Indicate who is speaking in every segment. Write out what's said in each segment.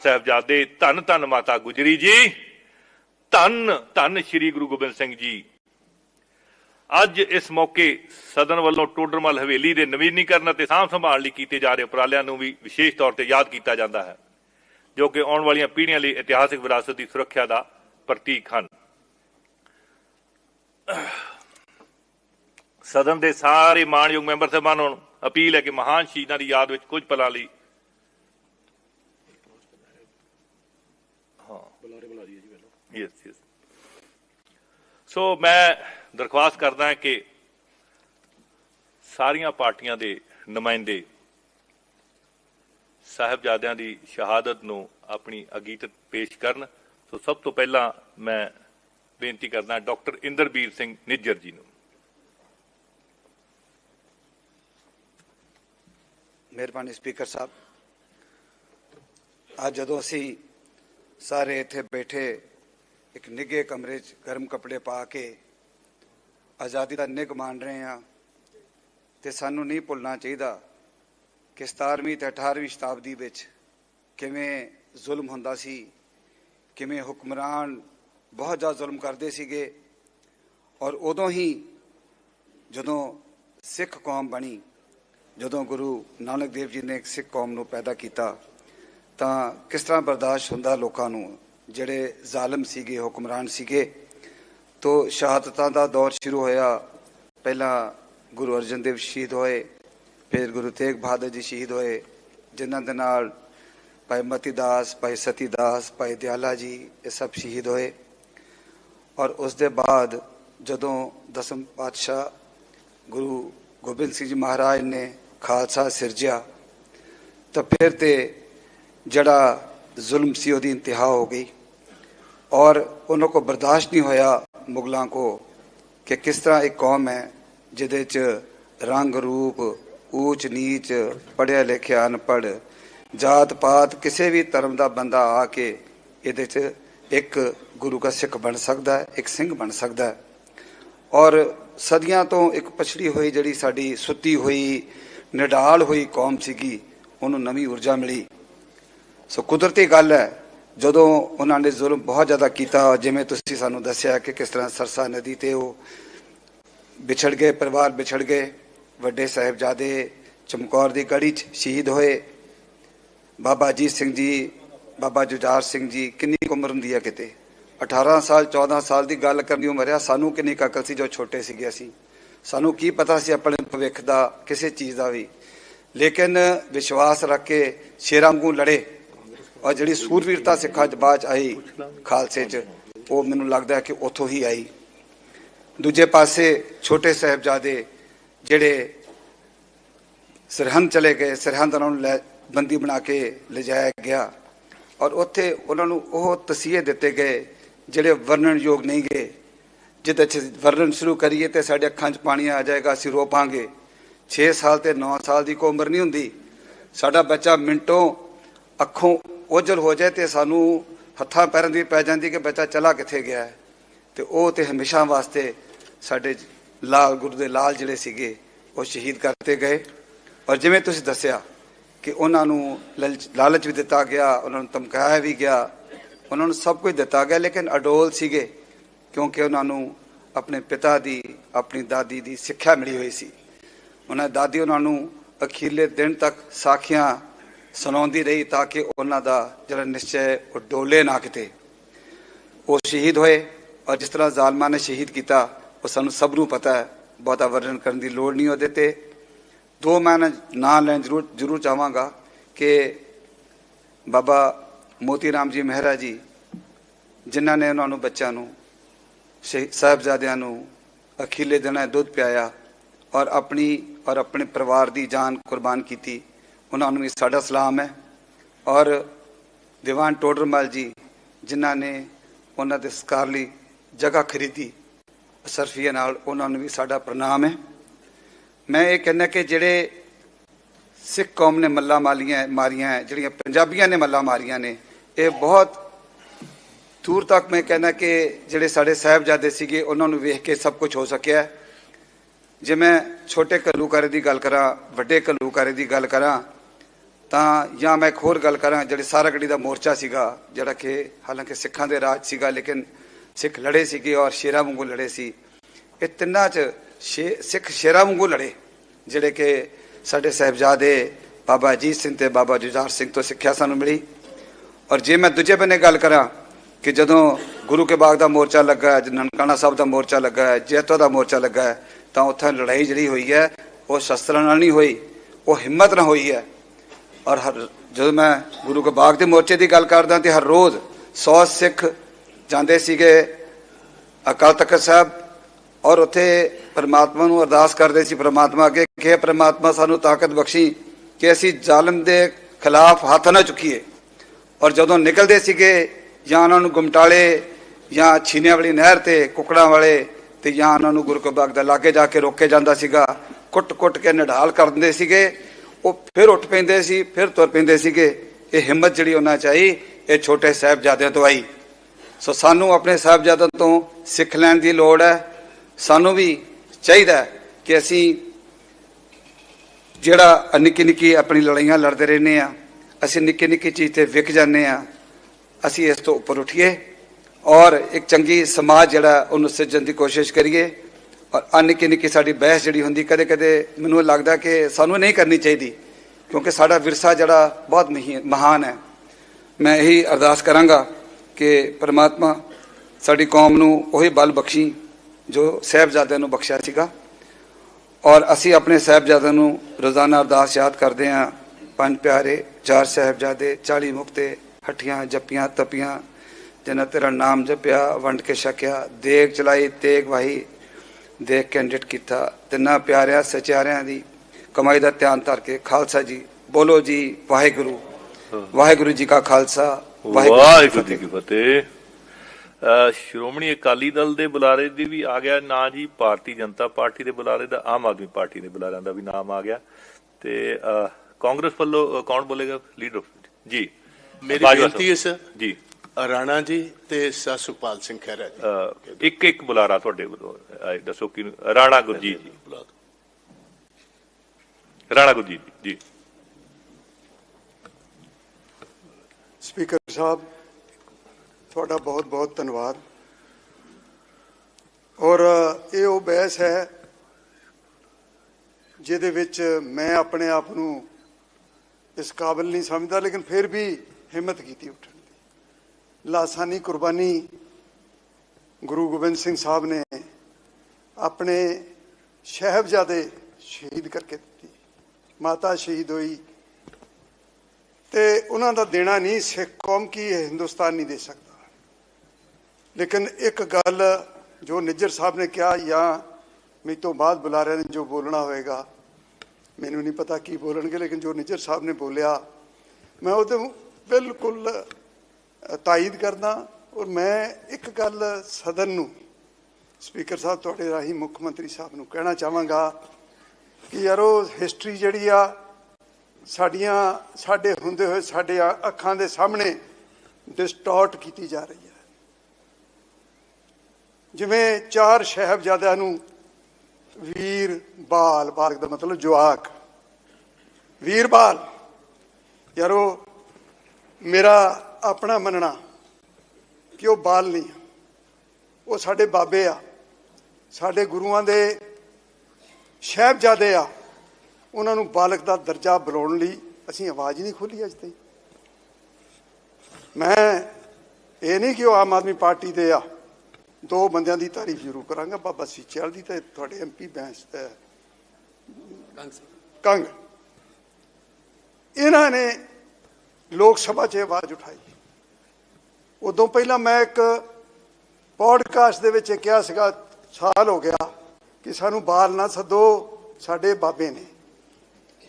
Speaker 1: ਸਾਹਿਬਜ਼ਾਦੇ ਧੰਨ ਧੰਨ ਮਾਤਾ ਗੁਜਰੀ ਜੀ, ਧੰਨ ਧੰਨ ਸ੍ਰੀ ਗੁਰੂ ਗੋਬਿੰਦ ਸਿੰਘ ਜੀ। ਅੱਜ ਇਸ ਮੌਕੇ ਸਦਨ ਵੱਲੋਂ ਟੋਡਰਮਲ ਹਵੇਲੀ ਦੇ ਨਵੀਨੀਕਰਨ ਅਤੇ ਸਾਂਭ ਸੰਭਾਲ ਲਈ ਕੀਤੇ ਜਾ ਰਹੇ ਉਪਰਾਲਿਆਂ ਨੂੰ ਵੀ ਵਿਸ਼ੇਸ਼ ਤੌਰ ਤੇ ਯਾਦ ਕੀਤਾ ਜਾਂਦਾ ਹੈ, ਜੋ ਕਿ ਆਉਣ ਵਾਲੀਆਂ ਪੀੜ੍ਹੀਆਂ ਲਈ ਇਤਿਹਾਸਿਕ ਵਿਰਾਸਤ ਦੀ ਸੁਰੱਖਿਆ ਦਾ ਪ੍ਰਤੀਕ ਹਨ। ਸਦਨ ਦੇ ਸਾਰੇ ਮਾਣਯੋਗ ਮੈਂਬਰ ਸਾਹਿਬਾਨਾਂ ਨੂੰ ਅਪੀਲ ਹੈ ਕਿ ਮਹਾਨ ਸ਼ਹੀਦਾਂ ਦੀ ਯਾਦ ਵਿੱਚ ਕੁਝ ਪਲਾਂ ਲਈ ਯੈਸ ਯੈਸ ਸੋ ਮੈਂ ਦਰਖਾਸਤ ਕਰਦਾ ਕਿ ਸਾਰੀਆਂ ਪਾਰਟੀਆਂ ਦੇ ਨੁਮਾਇੰਦੇ ਸਾਹਿਬਜ਼ਾਦਿਆਂ ਦੀ ਸ਼ਹਾਦਤ ਨੂੰ ਆਪਣੀ ਅਗੀਤਤ ਪੇਸ਼ ਕਰਨ। ਸੋ, ਸਭ ਤੋਂ ਪਹਿਲਾਂ ਮੈਂ ਬੇਨਤੀ ਕਰਦਾ ਡਾਕਟਰ ਇੰਦਰਬੀਰ ਸਿੰਘ ਨਿੱਜਰ ਜੀ ਨੂੰ।
Speaker 2: ਮਿਹਰਬਾਨੀ ਸਪੀਕਰ ਸਾਹਿਬ। ਅੱਜ ਜਦੋਂ ਅਸੀਂ ਸਾਰੇ ਇੱਥੇ ਬੈਠੇ ਇੱਕ ਨਿੱਘੇ ਕਮਰੇ 'ਚ ਗਰਮ ਕੱਪੜੇ ਪਾ ਕੇ ਆਜ਼ਾਦੀ ਦਾ ਨਿੱਘ ਮਾਣ ਰਹੇ ਹਾਂ ਤੇ ਸਾਨੂੰ ਨਹੀਂ ਭੁੱਲਣਾ ਚਾਹੀਦਾ ਕਿ 17ਵੀਂ ਤੇ 18ਵੀਂ ਸ਼ਤਾਬਦੀ ਵਿੱਚ ਕਿਵੇਂ ਜ਼ੁਲਮ ਹੁੰਦਾ ਸੀ, ਕਿਵੇਂ ਹੁਕਮਰਾਨ ਬਹੁਤ ਜ਼ਿਆਦਾ ਜ਼ੁਲਮ ਕਰਦੇ ਸੀਗੇ ਔਰ ਉਦੋਂ ਹੀ ਜਦੋਂ ਸਿੱਖ ਕੌਮ ਬਣੀ, ਜਦੋਂ ਗੁਰੂ ਨਾਨਕ ਦੇਵ ਜੀ ਨੇ ਇੱਕ ਸਿੱਖ ਕੌਮ ਨੂੰ ਪੈਦਾ ਕੀਤਾ, ਤਾਂ ਕਿਸ ਤਰ੍ਹਾਂ ਬਰਦਾਸ਼ਤ ਹੁੰਦਾ ਲੋਕਾਂ ਨੂੰ? ਜਿਹੜੇ ਜ਼ਾਲਮ ਸੀਗੇ, ਹੁਕਮਰਾਨ ਸੀਗੇ, ਤੋਂ ਸ਼ਹਾਦਤਾਂ ਦਾ ਦੌਰ ਸ਼ੁਰੂ ਹੋਇਆ। ਪਹਿਲਾਂ ਗੁਰੂ ਅਰਜਨ ਦੇਵ ਸ਼ਹੀਦ ਹੋਏ, ਫਿਰ ਗੁਰੂ ਤੇਗ ਬਹਾਦਰ ਜੀ ਸ਼ਹੀਦ ਹੋਏ, ਜਿਨ੍ਹਾਂ ਦੇ ਨਾਲ ਭਾਈ ਮਤੀ ਦਾਸ, ਭਾਈ ਸਤੀ ਦਾਸ, ਭਾਈ ਦਿਆਲਾ ਜੀ, ਇਹ ਸਭ ਸ਼ਹੀਦ ਹੋਏ। ਔਰ ਉਸ ਦੇ ਬਾਅਦ ਜਦੋਂ ਦਸਮ ਪਾਤਸ਼ਾਹ ਗੁਰੂ ਗੋਬਿੰਦ ਸਿੰਘ ਜੀ ਮਹਾਰਾਜ ਨੇ ਖਾਲਸਾ ਸਿਰਜਿਆ, ਤਾਂ ਫਿਰ ਤੇ ਜਿਹੜਾ ਜ਼ੁਲਮ ਸੀ, ਉਹਦੀ ਇੰਤਹਾ ਹੋ ਗਈ। ਔਰ ਉਹਨਾਂ ਕੋ ਬਰਦਾਸ਼ਤ ਨਹੀਂ ਹੋਇਆ ਮੁਗਲਾਂ ਕੋ ਕਿ ਕਿਸ ਤਰ੍ਹਾਂ ਇੱਕ ਕੌਮ ਹੈ ਜਿਹਦੇ ਚ ਰੰਗ ਰੂਪ, ਊਚ ਨੀਚ ਪੜਿਆ ਲਿਖਿਆ ਅਨਪੜ ਜਾਤ ਪਾਤ ਕਿਸੇ ਵੀ ਧਰਮ ਦਾ ਬੰਦਾ ਆ ਕੇ ਇਹਦੇ ਚ ਇੱਕ ਗੁਰੂ ਦਾ ਸਿੱਖ ਬਣ ਸਕਦਾ ਹੈ, ਇੱਕ ਸਿੰਘ ਬਣ ਸਕਦਾ ਹੈ। ਔਰ ਸਦੀਆਂ ਤੋਂ ਇੱਕ ਪਛੜੀ ਹੋਈ ਜਿਹੜੀ ਸਾਡੀ ਸੁੱਤੀ ਹੋਈ, ਨਿਡਾਲ ਹੋਈ ਕੌਮ ਸੀਗੀ, ਉਹਨੂੰ ਨਵੀਂ ਊਰਜਾ ਮਿਲੀ। ਸੋ ਕੁਦਰਤੀ ਗੱਲ ਹੈ ਜਦੋਂ ਉਹਨਾਂ ਨੇ ਜ਼ੁਲਮ ਬਹੁਤ ਜ਼ਿਆਦਾ ਕੀਤਾ, ਜਿਵੇਂ ਤੁਸੀਂ ਸਾਨੂੰ ਦੱਸਿਆ ਕਿ ਕਿਸ ਤਰ੍ਹਾਂ ਸਰਸਾ ਨਦੀ ਤੇ ਉਹ ਵਿਛੜ ਗਏ, ਪਰਿਵਾਰ ਵਿਛੜ ਗਏ, ਵੱਡੇ ਸਾਹਿਬਜ਼ਾਦੇ ਚਮਕੌਰ ਦੀ ਗੜੀ 'ਚ ਸ਼ਹੀਦ ਹੋਏ। ਬਾਬਾ ਅਜੀਤ ਸਿੰਘ ਜੀ, ਬਾਬਾ ਜੁਝਾਰ ਸਿੰਘ ਜੀ, ਕਿੰਨੀ ਕੁ ਉਮਰ ਹੁੰਦੀ ਹੈ ਕਿਤੇ? 18 ਸਾਲ 14 ਸਾਲ ਦੀ ਗੱਲ ਕਰਨ ਦੀ ਉਮਰ ਆ, ਸਾਨੂੰ ਕਿੰਨੀ ਕਕਲ ਸੀ ਜੋ ਛੋਟੇ ਸੀਗੇ ਅਸੀਂ? ਸਾਨੂੰ ਕੀ ਪਤਾ ਸੀ ਆਪਣੇ ਭਵਿੱਖ ਦਾ, ਕਿਸੇ ਚੀਜ਼ ਦਾ ਵੀ? ਲੇਕਿਨ ਵਿਸ਼ਵਾਸ ਰੱਖ ਕੇ ਸ਼ੇਰਾਂ ਵਾਂਗੂ ਲੜੇ। ਔਰ ਜਿਹੜੀ ਸੂਰਵੀਰਤਾ ਸਿੱਖਾਂ ਚ ਬਾਅਦ 'ਚ ਆਈ ਖਾਲਸੇ ਚ, ਉਹ ਮੈਨੂੰ ਲੱਗਦਾ ਹੈ ਕਿ ਉੱਥੋਂ ਹੀ ਆਈ। ਦੂਜੇ ਪਾਸੇ ਛੋਟੇ ਸਾਹਿਬਜ਼ਾਦੇ ਜਿਹੜੇ ਸਰਹੰਦ ਚਲੇ ਗਏ, ਸਰਹੰਦ ਉਹਨਾਂ ਨੂੰ ਲੈ ਬੰਦੀ ਬਣਾ ਕੇ ਲਿਜਾਇਆ ਗਿਆ ਔਰ ਉੱਥੇ ਉਹਨਾਂ ਨੂੰ ਉਹ ਤਸੀਹੇ ਦਿੱਤੇ ਗਏ ਜਿਹੜੇ ਵਰਣਨਯੋਗ ਨਹੀਂ ਗਏ। ਜਿਹਦੇ ਚ ਵਰਣਨ ਸ਼ੁਰੂ ਕਰੀਏ ਤੇ ਸਾਡੇ ਅੱਖਾਂ 'ਚ ਪਾਣੀ ਆ ਜਾਏਗਾ, ਅਸੀਂ ਰੋ ਪਾਂਗੇ। 6 ਸਾਲ ਤੇ 9 ਸਾਲ ਦੀ ਕੋਈ ਉਮਰ ਨਹੀਂ ਹੁੰਦੀ। ਸਾਡਾ ਬੱਚਾ ਮਿੰਟੋਂ ਅੱਖੋਂ ਓਝਲ ਹੋ ਜਾਏ ਤੇ ਸਾਨੂੰ ਹੱਥਾਂ ਪੈਰਾਂ ਦੀ ਪੈ ਜਾਂਦੀ ਕਿ ਬੱਚਾ ਚਲਾ ਕਿੱਥੇ ਗਿਆ ਹੈ। ਤੇ ਉਹ ਤੇ ਹਮੇਸ਼ਾ ਵਾਸਤੇ ਸਾਡੇ ਲਾਲ ਗੁਰੂ ਦੇ ਲਾਲ ਜਿਹੜੇ ਸੀਗੇ, ਉਹ ਸ਼ਹੀਦ ਕਰਤੇ ਗਏ। ਔਰ ਜਿਵੇਂ ਤੁਸੀਂ ਦੱਸਿਆ ਕਿ ਉਹਨਾਂ ਨੂੰ ਲਲਚ- ਲਾਲਚ ਵੀ ਦਿੱਤਾ ਗਿਆ, ਉਹਨਾਂ ਨੂੰ ਧਮਕਾਇਆ ਵੀ ਗਿਆ, ਉਹਨਾਂ ਨੂੰ ਸਭ ਕੁਝ ਦਿੱਤਾ ਗਿਆ, ਲੇਕਿਨ ਅਡੋਲ ਸੀਗੇ ਕਿਉਂਕਿ ਉਹਨਾਂ ਨੂੰ ਆਪਣੇ ਪਿਤਾ ਦੀ, ਆਪਣੀ ਦਾਦੀ ਦੀ ਸਿੱਖਿਆ ਮਿਲੀ ਹੋਈ ਸੀ। ਉਹਨਾਂ ਦਾਦੀ ਉਹਨਾਂ ਨੂੰ ਅਖੀਰਲੇ ਦਿਨ ਤੱਕ ਸਾਖੀਆਂ ਸੁਣਾਉਂਦੀ ਰਹੀ ਤਾਂ ਕਿ ਉਹਨਾਂ ਦਾ ਜਿਹੜਾ ਨਿਸ਼ਚੈ ਉਹ ਡੋਲੇ ਨਾ ਕਿਤੇ। ਉਹ ਸ਼ਹੀਦ ਹੋਏ ਔਰ ਜਿਸ ਤਰ੍ਹਾਂ ਜ਼ਾਲਮਾਂ ਨੇ ਸ਼ਹੀਦ ਕੀਤਾ, ਉਹ ਸਾਨੂੰ ਸਭ ਨੂੰ ਪਤਾ ਹੈ। ਬਹੁਤਾ ਵਰਣਨ ਕਰਨ ਦੀ ਲੋੜ ਨਹੀਂ ਉਹਦੇ ਤੇ। ਦੋ ਮੈਂ ਨਾਂ ਲੈਣ ਜ਼ਰੂਰ ਜ਼ਰੂਰ ਚਾਹਾਂਗਾ ਕਿ ਬਾਬਾ ਮੋਤੀ ਰਾਮ ਜੀ ਮਹਿਰਾ ਜੀ, ਜਿਨ੍ਹਾਂ ਨੇ ਉਹਨਾਂ ਨੂੰ ਬੱਚਿਆਂ ਨੂੰ, ਸ਼ਹੀ- ਸਾਹਿਬਜ਼ਾਦਿਆਂ ਨੂੰ ਅਖੀਲੇ ਦਿਨਾਂ ਦੁੱਧ ਪਿਆਇਆ ਔਰ ਆਪਣੀ, ਔਰ ਆਪਣੇ ਪਰਿਵਾਰ ਦੀ ਜਾਨ ਕੁਰਬਾਨ ਕੀਤੀ। ਉਹਨਾਂ ਨੂੰ ਵੀ ਸਾਡਾ ਸਲਾਮ ਹੈ। ਔਰ ਦੀਵਾਨ ਟੋਡਰਮਲ ਜੀ ਜਿਨ੍ਹਾਂ ਨੇ ਉਹਨਾਂ ਦੇ ਸਕਾਰ ਲਈ ਜਗ੍ਹਾ ਖਰੀਦੀ ਸਰਫੀਏ ਨਾਲ ਉਹਨਾਂ ਨੂੰ ਵੀ ਸਾਡਾ ਪ੍ਰਣਾਮ ਹੈ। ਮੈਂ ਇਹ ਕਹਿੰਦਾ ਕਿ ਜਿਹੜੇ ਸਿੱਖ ਕੌਮ ਨੇ ਮੱਲਾ ਮਾਲੀਆਂ ਮਾਰੀਆਂ ਹੈ, ਜਿਹੜੀਆਂ ਪੰਜਾਬੀਆਂ ਨੇ ਮੱਲਾ ਮਾਰੀਆਂ ਨੇ ਇਹ ਬਹੁਤ ਦੂਰ ਤੱਕ ਮੈਂ ਕਹਿੰਦਾ ਕਿ ਜਿਹੜੇ ਸਾਡੇ ਸਾਹਿਬਜ਼ਾਦੇ ਸੀਗੇ ਉਹਨਾਂ ਨੂੰ ਵੇਖ ਕੇ ਸਭ ਕੁਝ ਹੋ ਸਕਿਆ ਜੇ ਮੈਂ ਛੋਟੇ ਘੱਲੂਕਾਰੇ ਦੀ ਗੱਲ ਕਰਾਂ ਵੱਡੇ ਘੱਲੂਕਾਰੇ ਦੀ ਗੱਲ ਕਰਾਂ ਤਾਂ ਜਾਂ ਮੈਂ ਇੱਕ ਹੋਰ ਗੱਲ ਕਰਾਂ ਜਿਹੜੇ ਸਾਰਾਗੜੀ ਦਾ ਮੋਰਚਾ ਸੀਗਾ ਜਿਹੜਾ ਕਿ ਹਾਲਾਂਕਿ ਸਿੱਖਾਂ ਦੇ ਰਾਜ ਸੀਗਾ ਲੇਕਿਨ ਸਿੱਖ ਲੜੇ ਸੀਗੇ ਔਰ ਸ਼ੇਰਾਂ ਵਾਂਗੂ ਲੜੇ ਸੀ। ਇਹ ਤਿੰਨਾਂ 'ਚ ਸ਼ੇ- ਸਿੱਖ ਸ਼ੇਰਾਂ ਵਾਂਗੂ ਲੜੇ ਜਿਹੜੇ ਕਿ ਸਾਡੇ ਸਾਹਿਬਜ਼ਾਦੇ ਬਾਬਾ ਅਜੀਤ ਸਿੰਘ ਤੇ ਬਾਬਾ ਜੁਝਾਰ ਸਿੰਘ ਤੋਂ ਸਿੱਖਿਆ ਸਾਨੂੰ ਮਿਲੀ। ਔਰ ਜੇ ਮੈਂ ਦੂਜੇ ਬੰਨੇ ਗੱਲ ਕਰਾਂ ਕਿ ਜਦੋਂ ਗੁਰੂ ਕੇ ਬਾਗ ਦਾ ਮੋਰਚਾ ਲੱਗਾ ਹੈ, ਨਨਕਾਣਾ ਸਾਹਿਬ ਦਾ ਮੋਰਚਾ ਲੱਗਾ ਹੈ ਜੈਤੋ ਦਾ ਮੋਰਚਾ ਲੱਗਾ ਹੈ ਤਾਂ ਉੱਥੇ ਲੜਾਈ ਜਿਹੜੀ ਹੋਈ ਹੈ ਉਹ ਸ਼ਸਤਰਾਂ ਨਾਲ ਨਹੀਂ ਹੋਈ ਉਹ ਹਿੰਮਤ ਨਾਲ ਹੋਈ ਹੈ। ਔਰ ਹਰ ਜਦੋਂ ਮੈਂ ਗੁਰੂ ਕੇ ਬਾਗ ਦੇ ਮੋਰਚੇ ਦੀ ਗੱਲ ਕਰਦਾ ਤੇ ਹਰ ਰੋਜ਼ 100 ਸਿੱਖ ਜਾਂਦੇ ਸੀਗੇ ਅਕਾਲ ਤਖਤ ਸਾਹਿਬ ਔਰ ਉੱਥੇ ਪਰਮਾਤਮਾ ਨੂੰ ਅਰਦਾਸ ਕਰਦੇ ਸੀ ਪਰਮਾਤਮਾ ਅੱਗੇ ਕਿ ਹੇ ਪਰਮਾਤਮਾ ਸਾਨੂੰ ਤਾਕਤ ਬਖਸ਼ੀ ਕਿ ਅਸੀਂ ਜ਼ਾਲਮ ਦੇ ਖਿਲਾਫ ਹੱਥ ਨਾ ਚੁੱਕੀਏ। ਔਰ ਜਦੋਂ ਨਿਕਲਦੇ ਸੀਗੇ ਜਾਂ ਉਹਨਾਂ ਨੂੰ ਗੁਮਟਾਲੇ ਜਾਂ ਛੀਨਿਆਂ ਵਾਲੀ ਨਹਿਰ ਤੇ ਕੁਕੜਾਂ ਵਾਲੇ ਤੇ ਜਾਂ ਉਹਨਾਂ ਨੂੰ ਗੁਰੂ ਕੇ ਬਾਗ ਦਾ ਲਾਗੇ ਜਾ ਕੇ ਰੋਕੇ ਜਾਂਦਾ ਸੀਗਾ, ਕੁੱਟ-ਕੁੱਟ ਕੇ ਨਿਢਾਲ ਕਰ ਦਿੰਦੇ ਸੀਗੇ। ਉਹ ਫਿਰ ਉੱਠ ਪੈਂਦੇ ਸੀ, ਫਿਰ ਤੁਰ ਪੈਂਦੇ ਸੀਗੇ। ਇਹ ਹਿੰਮਤ ਜਿਹੜੀ ਉਹਨਾਂ 'ਚ ਆਈ, ਇਹ ਛੋਟੇ ਸਾਹਿਬਜ਼ਾਦਿਆਂ ਤੋਂ ਆਈ। ਸੋ ਸਾਨੂੰ ਆਪਣੇ ਸਾਹਿਬਜ਼ਾਦਿਆਂ ਤੋਂ ਸਿੱਖ ਲੈਣ ਦੀ ਲੋੜ ਹੈ। ਸਾਨੂੰ ਵੀ ਚਾਹੀਦਾ ਕਿ ਅਸੀਂ ਜਿਹੜਾ ਨਿੱਕੀ ਨਿੱਕੀ ਆਪਣੀ ਲੜਾਈਆਂ ਲੜਦੇ ਰਹਿੰਦੇ ਆ ਅਸੀਂ ਨਿੱਕੀ ਨਿੱਕੀ ਚੀਜ਼ ਤੇ ਵਿਕ ਜਾਂਦੇ ਆ ਅਸੀਂ ਇਸ ਤੋਂ ਉੱਪਰ ਉੱਠੀਏ ਔਰ ਇੱਕ ਚੰਗੀ ਸਮਾਜ ਜਿਹੜਾ ਉਹਨੂੰ ਸਿਰਜਣ ਦੀ ਕੋਸ਼ਿਸ਼ ਕਰੀਏ। ਔਰ ਆ ਨਿੱਕੀ ਨਿੱਕੀ ਸਾਡੀ ਬਹਿਸ ਜਿਹੜੀ ਹੁੰਦੀ, ਕਦੇ ਕਦੇ ਮੈਨੂੰ ਲੱਗਦਾ ਕਿ ਸਾਨੂੰ ਨਹੀਂ ਕਰਨੀ ਚਾਹੀਦੀ, ਕਿਉਂਕਿ ਸਾਡਾ ਵਿਰਸਾ ਜਿਹੜਾ ਬਹੁਤ ਮਹੀ- ਮਹਾਨ ਹੈ। ਮੈਂ ਇਹੀ ਅਰਦਾਸ ਕਰਾਂਗਾ ਕਿ ਪ੍ਰਮਾਤਮਾ ਸਾਡੀ ਕੌਮ ਨੂੰ ਉਹੀ ਬਲ ਬਖਸ਼ੀ, ਜੋ ਸਾਹਿਬਜ਼ਾਦਿਆਂ ਨੂੰ ਬਖਸ਼ਿਆ ਸੀਗਾ। ਔਰ ਅਸੀਂ ਆਪਣੇ ਸਾਹਿਬਜ਼ਾਦਿਆਂ ਨੂੰ ਰੋਜ਼ਾਨਾ ਅਰਦਾਸ ਯਾਦ ਕਰਦੇ ਹਾਂ, ਪੰਜ ਪਿਆਰੇ, ਚਾਰ ਸਾਹਿਬਜ਼ਾਦੇ 40 ਮੁਕਤੇ, ਹੱਠੀਆਂ, ਜੱਪੀਆਂ, ਤਪੀਆਂ, ਜਿਨ੍ਹਾਂ ਤੇਰਾ ਨਾਮ ਜਪਿਆ, ਵੰਡ ਕੇ ਛਕਿਆ, ਦੇਗ ਚਲਾਈ, ਤੇਗ ਵਾਹੀ ਦੇਖ ਕੇ ਅੰਡਿਟ ਕੀਤਾ। ਤਿੰਨਾਂ ਪਿਆਰਿਆਂ ਸਚਿਆਰਿਆਂ ਦੀ ਕਮਾਈ ਦਾ ਧਿਆਨ ਧਰ ਕੇ ਖਾਲਸਾ ਜੀ ਬੋਲੋ ਜੀ ਵਾਹਿਗੁਰੂ। ਵਾਹਿਗੁਰੂ ਜੀ ਕਾ ਖਾਲਸਾ
Speaker 1: ਵਾਹਿਗੁਰੂ ਜੀ ਕੀ ਫਤਿਹ। ਸ਼੍ਰੋਮਣੀ ਅਕਾਲੀ ਦਲ ਦੇ ਬੁਲਾਰੇ ਦੀ ਵੀ ਆ ਗਿਆ ਨਾਂ ਜੀ ਭਾਰਤੀ ਜਨਤਾ ਪਾਰਟੀ ਦੇ ਬੁਲਾਰੇ ਦਾ ਆਮ ਆਦਮੀ ਪਾਰਟੀ ਦੇ ਬੁਲਾਰਿਆਂ ਦਾ ਵੀ ਨਾਮ ਆ ਗਿਆ। ਤੇ ਕਾਂਗਰਸ ਵੱਲੋਂ ਕੌਣ ਬੋਲੇਗਾ? ਲੀਡਰ ਜੀ।
Speaker 3: ਮੇਰੀ ਬੇਨਤੀ ਹੈ ਸਰ
Speaker 1: ਜੀ।
Speaker 3: ਰਾਣਾ ਜੀ ਤੇ ਸਰ ਸੁਖਪਾਲ ਸਿੰਘ ਖਹਿਰਾ ਜੀ।
Speaker 1: ਇੱਕ ਇੱਕ ਬੁਲਾਰਾ ਤੁਹਾਡੇ ਦੱਸੋ ਕਿ ਰਾਣਾ ਗੁਰਜੀਤ ਜੀ। ਰਾਣਾ ਗੁਰਜੀਤ ਜੀ ਜੀ।
Speaker 4: ਸਪੀਕਰ ਸਾਹਿਬ ਤੁਹਾਡਾ ਬਹੁਤ ਬਹੁਤ ਧੰਨਵਾਦ। ਔਰ ਇਹ ਉਹ ਬਹਿਸ ਹੈ ਜਿਹਦੇ ਵਿੱਚ ਮੈਂ ਆਪਣੇ ਆਪ ਨੂੰ ਇਸ ਕਾਬਿਲ ਨਹੀਂ ਸਮਝਦਾ ਲੇਕਿਨ ਫਿਰ ਵੀ ਹਿੰਮਤ ਕੀਤੀ ਉੱਠਣ ਦੀ ਲਾਸਾਨੀ ਕੁਰਬਾਨੀ ਗੁਰੂ ਗੋਬਿੰਦ ਸਿੰਘ ਸਾਹਿਬ ਨੇ ਆਪਣੇ ਸ਼ਹਿਬਜ਼ਾਦੇ ਸ਼ਹੀਦ ਕਰਕੇ ਦਿੱਤੀ। ਮਾਤਾ ਸ਼ਹੀਦ ਹੋਈ ਤੇ ਉਹਨਾਂ ਦਾ ਦੇਣਾ ਨਹੀਂ, ਸਿੱਖ ਕੌਮ ਕੀ ਇਹ ਹਿੰਦੁਸਤਾਨ ਨਹੀਂ ਦੇ ਸਕਦਾ। ਲੇਕਿਨ ਇੱਕ ਗੱਲ ਜੋ ਨਿੱਜਰ ਸਾਹਿਬ ਨੇ ਕਿਹਾ, ਜਾਂ ਮੇਰੇ ਤੋਂ ਬਾਅਦ ਬੁਲਾਰਿਆਂ ਨੇ ਜੋ ਬੋਲਣਾ ਹੋਏਗਾ, ਮੈਨੂੰ ਨਹੀਂ ਪਤਾ ਕੀ ਬੋਲਣਗੇ, ਲੇਕਿਨ ਜੋ ਨਿੱਜਰ ਸਾਹਿਬ ਨੇ ਬੋਲਿਆ, ਮੈਂ ਉਹਦੇ ਬਿਲਕੁਲ ਤਾਇਦ ਕਰਦਾ ਔਰ ਮੈਂ ਇੱਕ ਗੱਲ ਸਦਨ ਨੂੰ ਸਪੀਕਰ ਸਾਹਿਬ ਤੁਹਾਡੇ ਰਾਹੀਂ ਮੁੱਖ ਮੰਤਰੀ ਸਾਹਿਬ ਨੂੰ ਕਹਿਣਾ ਚਾਹਾਂਗਾ ਕਿ ਯਾਰੋ ਹਿਸਟਰੀ ਜਿਹੜੀ ਆ, ਸਾਡੀਆਂ, ਸਾਡੇ ਹੁੰਦੇ ਹੋਏ ਸਾਡੇ ਆ- ਅੱਖਾਂ ਦੇ ਸਾਹਮਣੇ ਡਿਸਟੋਰਟ ਕੀਤੀ ਜਾ ਰਹੀ ਹੈ। ਜਿਵੇਂ ਚਾਰ ਸਾਹਿਬਜ਼ਾਦਿਆਂ ਨੂੰ ਵੀਰ, ਬਾਲ, ਬਾਲਕ ਦਾ ਮਤਲਬ ਜਵਾਕ। ਵੀਰ, ਬਾਲ, ਯਾਰੋ ਮੇਰਾ ਆਪਣਾ ਮੰਨਣਾ ਕਿ ਉਹ ਬਾਲ ਨਹੀਂ। ਉਹ ਸਾਡੇ ਬਾਬੇ ਆ। ਸਾਡੇ ਗੁਰੂਆਂ ਦੇ ਸਾਹਿਬਜ਼ਾਦੇ ਆ। ਉਹਨਾਂ ਨੂੰ ਬਾਲਕ ਦਾ ਦਰਜਾ ਬੁਲਾਉਣ ਲਈ ਅਸੀਂ ਆਵਾਜ਼ ਨਹੀਂ ਖੋਲੀ ਅਜ ਤਾਈਂ। ਮੈਂ ਇਹ ਨਹੀਂ ਕਿ ਉਹ ਆਮ ਆਦਮੀ ਪਾਰਟੀ ਦੇ ਆ। ਦੋ ਬੰਦਿਆਂ ਦੀ ਤਾਰੀਫ ਜ਼ਰੂਰ ਕਰਾਂਗਾ। ਬਾਬਾ ਸੀਚੇਵਾਲ ਦੀ ਤੇ ਤੁਹਾਡੇ ਐਮਪੀ ਬੈਂਸ ਕੰਗ। ਇਹਨਾਂ ਨੇ ਲੋਕ ਸਭਾ 'ਚ ਆਵਾਜ਼ ਉਠਾਈ। ਉਦੋਂ ਪਹਿਲਾਂ ਮੈਂ ਇੱਕ ਪੋਡਕਾਸਟ ਦੇ ਵਿੱਚ ਇਹ ਕਿਹਾ ਸੀਗਾ, ਸਾਲ ਹੋ ਗਿਆ ਕਿ ਸਾਨੂੰ ਬਾਲ ਨਾ ਸੱਦੋ, ਸਾਡੇ ਬਾਬੇ ਨੇ।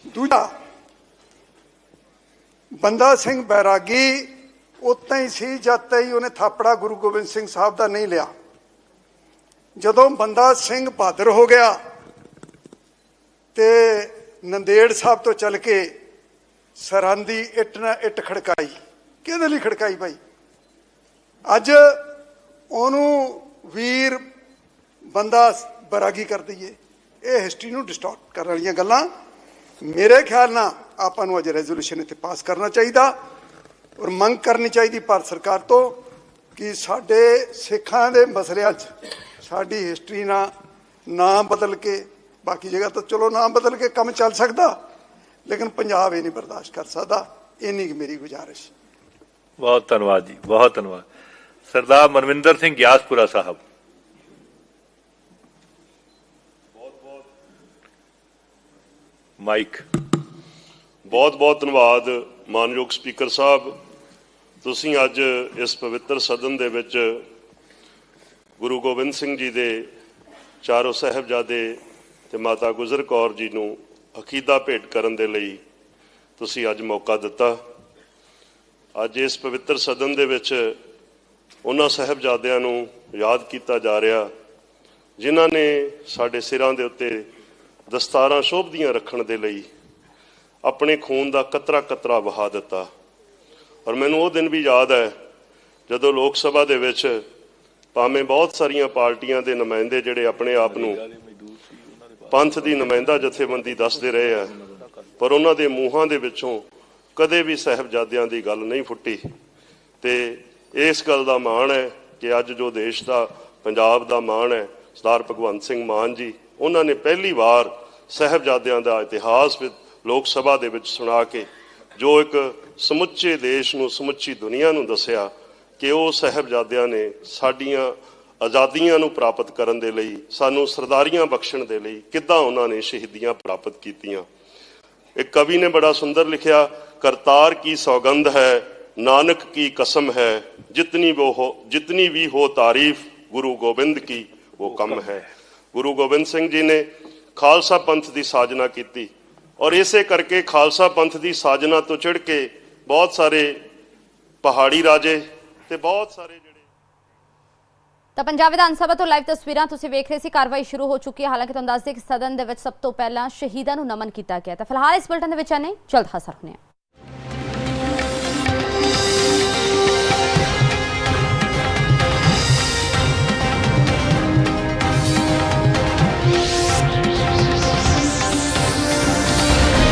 Speaker 4: ਦੂਜਾ, ਬੰਦਾ ਸਿੰਘ ਬੈਰਾਗੀ ਉਤਾਂ ਹੀ ਸੀ, ਜਦ ਤਾਈ ਉਹਨੇ ਥਾਪੜਾ ਗੁਰੂ ਗੋਬਿੰਦ ਸਿੰਘ ਸਾਹਿਬ ਦਾ ਨਹੀਂ ਲਿਆ। ਜਦੋਂ ਬੰਦਾ ਸਿੰਘ ਬਹਾਦਰ ਹੋ ਗਿਆ ਤੇ ਨੰਦੇੜ ਸਾਹਿਬ ਤੋਂ ਚੱਲ ਕੇ ਸਰਹੰਦੀ ਇੱਟ ਨਾ ਇੱਟ ਖੜਕਾਈ। ਕਿਹਦੇ ਲਈ ਖੜਕਾਈ ਭਾਈ ਅੱਜ ਉਹਨੂੰ ਵੀਰ ਬੰਦਾ ਬਰਾਗੀ ਕਰ ਦਈਏ। ਇਹ ਹਿਸਟਰੀ ਨੂੰ ਡਿਸਟੋਰਟ ਕਰਨ ਵਾਲੀਆਂ ਗੱਲਾਂ। ਮੇਰੇ ਖਿਆਲ ਨਾਲ ਆਪਾਂ ਨੂੰ ਅੱਜ ਰੈਜ਼ੋਲੂਸ਼ਨ ਇੱਥੇ ਪਾਸ ਕਰਨਾ ਚਾਹੀਦਾ ਔਰ ਮੰਗ ਕਰਨੀ ਚਾਹੀਦੀ ਭਾਰਤ ਸਰਕਾਰ ਤੋਂ ਕਿ ਸਾਡੇ ਸਿੱਖਾਂ ਦੇ ਮਸਲਿਆਂ 'ਚ ਸਾਡੀ ਹਿਸਟਰੀ ਨਾ ਨਾਮ ਬਦਲ ਕੇ, ਬਾਕੀ ਜਗ੍ਹਾ ਤਾਂ ਚਲੋ ਨਾ ਬਦਲ ਕੇ ਕੰਮ ਚੱਲ ਸਕਦਾ। ਲੇਕਿਨ ਪੰਜਾਬ ਇਹ ਨਹੀਂ ਬਰਦਾਸ਼ਤ ਕਰ ਸਕਦਾ। ਇੰਨੀ ਕੁ ਮੇਰੀ ਗੁਜ਼ਾਰਿਸ਼।
Speaker 1: ਬਹੁਤ ਧੰਨਵਾਦ ਜੀ ਬਹੁਤ ਧੰਨਵਾਦ। ਸਰਦਾਰ ਮਨਵਿੰਦਰ ਸਿੰਘ ਗਿਆਸਪੁਰਾ ਸਾਹਿਬ। ਮਾਈਕ।
Speaker 5: ਬਹੁਤ ਬਹੁਤ ਧੰਨਵਾਦ ਮਾਨਯੋਗ ਸਪੀਕਰ ਸਾਹਿਬ। ਤੁਸੀਂ ਅੱਜ ਇਸ ਪਵਿੱਤਰ ਸਦਨ ਦੇ ਵਿੱਚ ਗੁਰੂ ਗੋਬਿੰਦ ਸਿੰਘ ਜੀ ਦੇ ਚਾਰੋਂ ਸਾਹਿਬਜ਼ਾਦੇ ਤੇ ਮਾਤਾ ਗੁਜਰ ਕੌਰ ਜੀ ਨੂੰ ਅਕੀਦਾ ਭੇਟ ਕਰਨ ਦੇ ਲਈ ਤੁਸੀਂ ਅੱਜ ਮੌਕਾ ਦਿੱਤਾ। ਅੱਜ ਇਸ ਪਵਿੱਤਰ ਸਦਨ ਦੇ ਵਿੱਚ ਉਹਨਾਂ ਸਾਹਿਬਜ਼ਾਦਿਆਂ ਨੂੰ ਯਾਦ ਕੀਤਾ ਜਾ ਰਿਹਾ, ਜਿਨ੍ਹਾਂ ਨੇ ਸਾਡੇ ਸਿਰਾਂ ਦੇ ਉੱਤੇ ਦਸਤਾਰਾਂ ਸ਼ੋਭਦੀਆਂ ਰੱਖਣ ਦੇ ਲਈ ਆਪਣੇ ਖੂਨ ਦਾ ਕਤਰਾ ਕਤਰਾ ਵਹਾ ਦਿੱਤਾ। ਔਰ ਮੈਨੂੰ ਉਹ ਦਿਨ ਵੀ ਯਾਦ ਹੈ, ਜਦੋਂ ਲੋਕ ਸਭਾ ਦੇ ਵਿੱਚ ਭਾਵੇਂ ਬਹੁਤ ਸਾਰੀਆਂ ਪਾਰਟੀਆਂ ਦੇ ਨੁਮਾਇੰਦੇ ਜਿਹੜੇ ਆਪਣੇ ਆਪ ਨੂੰ ਪੰਥ ਦੀ ਨੁਮਾਇੰਦਾ ਜਥੇਬੰਦੀ ਦੱਸਦੇ ਰਹੇ ਆ, ਪਰ ਉਹਨਾਂ ਦੇ ਮੂੰਹਾਂ ਦੇ ਵਿੱਚੋਂ ਕਦੇ ਵੀ ਸਹਿਬਜ਼ਾਦਿਆਂ ਦੀ ਗੱਲ ਨਹੀਂ ਫੁੱਟੀ। ਤੇ ਇਸ ਗੱਲ ਦਾ ਮਾਣ ਹੈ ਕਿ ਅੱਜ ਜੋ ਦੇਸ਼ ਦਾ, ਪੰਜਾਬ ਦਾ ਮਾਣ ਹੈ, ਸਰਦਾਰ ਭਗਵੰਤ ਸਿੰਘ ਮਾਨ ਜੀ, ਉਹਨਾਂ ਨੇ ਪਹਿਲੀ ਵਾਰ ਸਹਿਬਜ਼ਾਦਿਆਂ ਦਾ ਇਤਿਹਾਸ ਵਿੱਚ ਲੋਕ ਸਭਾ ਦੇ ਵਿੱਚ ਸੁਣਾ ਕੇ ਜੋ ਇੱਕ ਸਮੁੱਚੇ ਦੇਸ਼ ਨੂੰ, ਸਮੁੱਚੀ ਦੁਨੀਆ ਨੂੰ ਦੱਸਿਆ ਕਿ ਉਹ ਸਹਿਬਜ਼ਾਦਿਆਂ ਨੇ ਸਾਡੀਆਂ ਆਜ਼ਾਦੀਆਂ ਨੂੰ ਪ੍ਰਾਪਤ ਕਰਨ ਦੇ ਲਈ, ਸਾਨੂੰ ਸਰਦਾਰੀਆਂ ਬਖਸ਼ਣ ਦੇ ਲਈ ਕਿੱਦਾਂ ਉਹਨਾਂ ਨੇ ਸ਼ਹੀਦੀਆਂ ਪ੍ਰਾਪਤ ਕੀਤੀਆਂ। ਇੱਕ ਕਵੀ ਨੇ ਬੜਾ ਸੁੰਦਰ ਲਿਖਿਆ, ਕਰਤਾਰ ਕੀ ਸੌਗੰਧ ਹੈ, ਨਾਨਕ ਕੀ ਕਸਮ ਹੈ, ਜਿਤਨੀ ਉਹ ਜਿਤਨੀ ਵੀ ਹੋ ਤਾਰੀਫ, ਗੁਰੂ ਗੋਬਿੰਦ ਕੀ ਉਹ ਕਮ ਹੈ। ਗੁਰੂ ਗੋਬਿੰਦ ਸਿੰਘ ਜੀ ਨੇ ਖਾਲਸਾ ਪੰਥ ਦੀ ਸਾਜਨਾ ਕੀਤੀ ਔਰ ਇਸੇ ਕਰਕੇ ਖਾਲਸਾ ਪੰਥ ਦੀ ਸਾਜਨਾ ਤੋਂ ਚੜ ਕੇ ਬਹੁਤ ਸਾਰੇ ਪਹਾੜੀ ਰਾਜੇ ਤੇ ਬਹੁਤ ਸਾਰੇ
Speaker 6: ਤਾਂ ਪੰਜਾਬ ਵਿਧਾਨ ਸਭਾ ਤੋਂ ਲਾਈਵ ਤਸਵੀਰਾਂ ਤੁਸੀਂ ਵੇਖ ਰਹੇ ਸੀ, ਕਾਰਵਾਈ ਸ਼ੁਰੂ ਹੋ ਚੁੱਕੀ ਹੈ। ਹਾਲਾਂਕਿ ਤੁਹਾਨੂੰ ਦੱਸ ਦਈਏ ਕਿ ਸਦਨ ਦੇ ਵਿੱਚ ਸਭ ਤੋਂ ਪਹਿਲਾਂ ਸ਼ਹੀਦਾਂ ਨੂੰ ਨਮਨ ਕੀਤਾ ਗਿਆ ਤਾਂ ਫਿਲਹਾਲ ਇਸ ਬੁਲਟਨ ਦੇ ਵਿੱਚ ਨਹੀਂ ਜਲਦ ਹਾਜ਼ਰ ਹੁੰਦੇ ਹਾਂ।